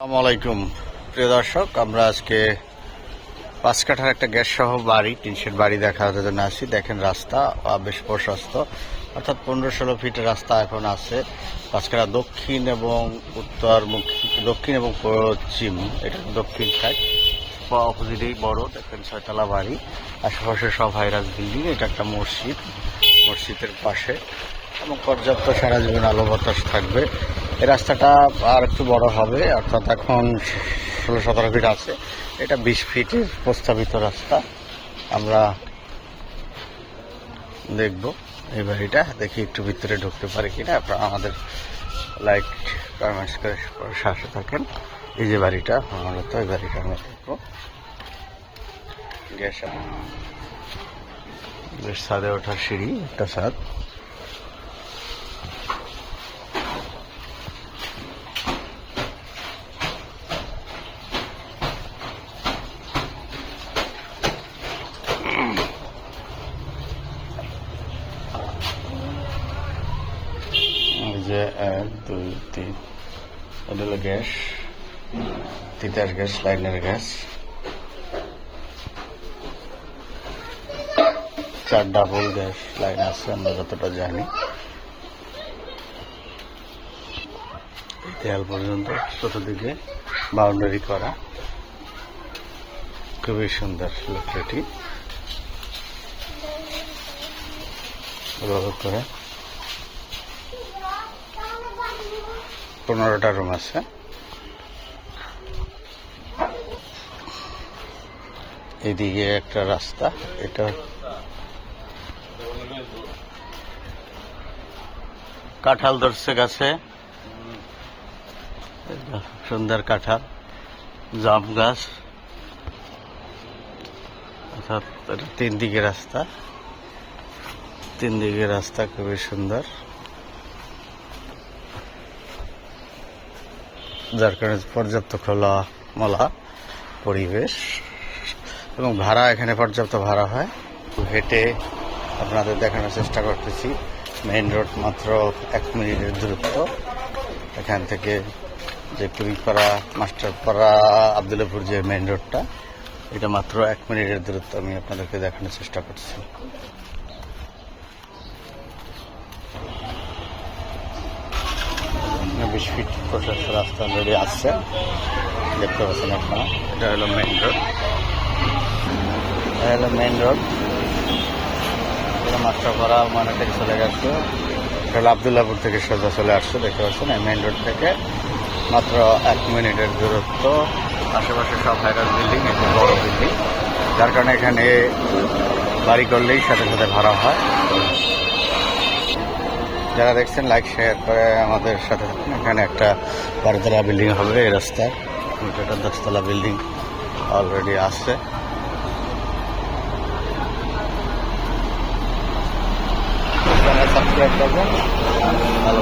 আসসালামু আলাইকুম। প্রিয় দর্শক, আমরা আজকে পাঁচ কাঠার একটা গ্যাস সহ বাড়ি, টিনশেড বাড়ি দেখার জন্য আসি দেখেন রাস্তা বেশ প্রশস্ত। অর্থাৎ পনেরো ষোলো ফিট রাস্তা এখন আছে। পাঁচকাঠা দক্ষিণ এবং উত্তরমুখী দক্ষিণ এবং পশ্চিম, এটা দক্ষিণ সাইড অপোজিটেই বড়, দেখেন ছয়তলা বাড়ি। আশেপাশে সব হাইরাজ বিল্ডিং এটা একটা মসজিদ, মসজিদের পাশে। এবং পর্যাপ্ত সারা জীবন আলো বাতাস থাকবে। এই রাস্তাটা আর একটু বড় হবে, অর্থাৎ এখন ষোলো সতেরো ফিট আছে। এটা বিশ ফিটের প্রস্তাবিত রাস্তা। আমরা দেখব এই বাড়িটা। দেখি একটু ভিতরে ঢুকতে পারি কিনা। আপনারা আমাদের লাইক কমেন্টস করে সাথে থাকেন। এই যে বাড়িটা, মূলত এই বাড়িটা আমরা দেখব। গ্যাস ছাদে ওঠার সিঁড়ি, একটা ছাদ এই যে এক দুই তিন এটা হলো গ্যাস, তিতাস গ্যাস, লাইনের গ্যাস। চার ডাবল গ্যাস লাইন আছে, আমরা যতটা জানি। দেয়াল পর্যন্ত চতুর্দিকে বাউন্ডারি করা। খুবই সুন্দর লোকটি। উপভোগ করে। পনেরোটা রুম আছে। এদিকে একটা রাস্তা, এটা কাঁঠাল ধরছে গাছে। সুন্দর কাঁঠাল, জাম গাছ। অর্থাৎ তিন দিকে রাস্তা। তিন দিকে রাস্তা খুবই সুন্দর। যার কারণে পর্যাপ্ত খোলা মলা পরিবেশ এবং ভাড়া এখানে পর্যাপ্ত ভাড়া হয়। হেঁটে আপনাদের দেখানোর চেষ্টা করতেছি। মেইন রোড মাত্র এক মিনিটের দূরত্ব। এখান থেকে যে কুড়িপাড়া, মাস্টারপাড়া, আবদুল্লাপুর যে মেইন রোডটা এটা মাত্র এক মিনিটের দূরত্ব আমি আপনাদেরকে দেখানোর চেষ্টা করছি। বিশ ফিট প্রশস্ত রাস্তা অলরেডি আসছে দেখতে পাচ্ছেন আপনারা। এটা হলো মেইন রোড এটা হলো মেইন রোড এটা মাস্টারপাড়া মানে থেকে চলে গেছে। এটা হলো আবদুল্লাপুর থেকে সোজা চলে আসছে, দেখতে পাচ্ছেন? এই মেইন রোড থেকে মাত্র এক মিনিটের দূরত্ব। আশেপাশে সব হাইরাস বিল্ডিং একটু বড় বিল্ডিং যার কারণে এখানে বাড়ি করলেই সাথে সাথে ভাড়া হয়। যারা দেখছেন লাইক শেয়ার করে আমাদের সাথে এখানে একটা বারোতলা বিল্ডিং হবে, এই রাস্তায় এটা দশতলা বিল্ডিং অলরেডি আসছে সাবস্ক্রাইব করবেন। ভালো